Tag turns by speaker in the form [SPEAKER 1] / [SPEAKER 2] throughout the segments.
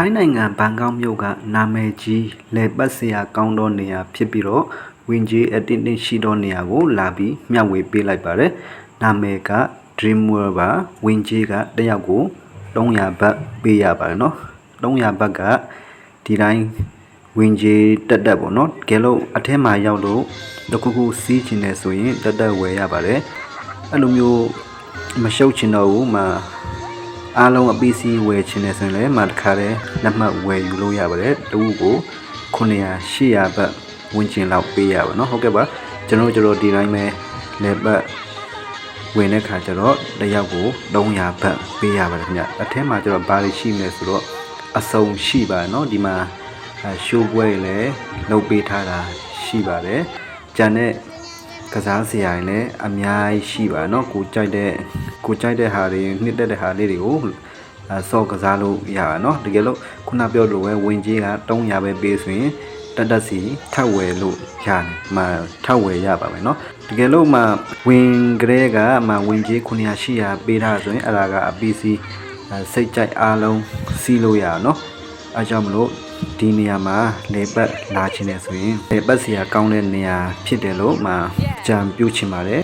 [SPEAKER 1] ထိုင်းနိုင်ငံဘန်ကောက်မြို့ကနာမည်ကြီးလေပတ်စရာကောင်းသောနေရာဖြစ်ပြီးတော့ဝင်ကြီးအတင်းတင်းရှိသောနေရာကိုလာပြီးမျှဝေပေးလိုက်ပါတယ်။နာမည်က Dream World ပါဝင်ကြီးကတစ်ယောက်ကို300ဘတ်ပေးရပါတယ်နော်။300ဘတ်ကဒီတိုင်းဝင်ကြီးတက်တက်ပေါ့နော်။တကယ်လို့အထက်မှာရောက်လို့တစ်ခုခုစီးချင်တယ်ဆိုရင်တက်တက်ဝယ်ရပါတယ်။အဲ့လိုမျိုးမရှုပ်ချင်တော့ဘူးမှာ အားလုံးအပီစီဝယ်ချင်တယ်ဆိုရင်လည်းမတခါတည်းလက်မှတ်ဝယ်ယူလို့ရပါတယ်တဝူကို900 800ဘတ်ဝန်းကျင်လောက်ပေးရပါတော့ဟုတ်ကဲ့ပါကျွန်တော်တို့ဒီတိုင်းပဲလက်ပတ်ဝင်တဲ့ခါကျတော့တစ်ယောက်ကို300ဘတ်ပေးရပါတယ်ခင်ဗျအထက်မှာကျတော့ဘာတွေရှိမလဲဆိုတော့အစုံရှိပါเนาะဒီမှာရှိုးပွဲလည်းလုပ်ပေးထားတာရှိပါတယ်ကျန်တဲ့ ကစားစရာတွေလည်းအများကြီးရှိပါเนาะကိုကြိုက်တဲ့ကိုကြိုက်တဲ့ဟာတွေနှစ်သက်တဲ့ဟာလေးတွေကိုအဲစော့ကစားလို့ရပါเนาะတကယ်လို့ခုနပြောလို့ပဲဝင်ကြီးက300ပဲပေးဆိုရင်တက်တက်စီထပ်ဝယ်လို့ရတယ်မထပ်ဝယ်ရပါမယ်เนาะတကယ်လို့မှဝင်ကလေးကမှဝင်ကြီး900 800ပေးထားဆိုရင်အဲ့ဒါကအပီစီစိတ်ကြိုက်အားလုံးစီးလို့ရအောင်เนาะ အဲကြောင့်မလို့ဒီနေရာမှာလေပတ်လာခြင်းနဲ့ဆိုရင်လေပတ်စီယာကောင်းတဲ့နေရာဖြစ်တယ်လို့မှကြံပြုချင်ပါတယ်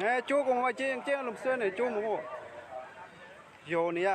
[SPEAKER 1] အဲကျိုးကောင်ကကျင်းကျင်းလုံးဆွဲနေကျိုးမို့ယောနေရ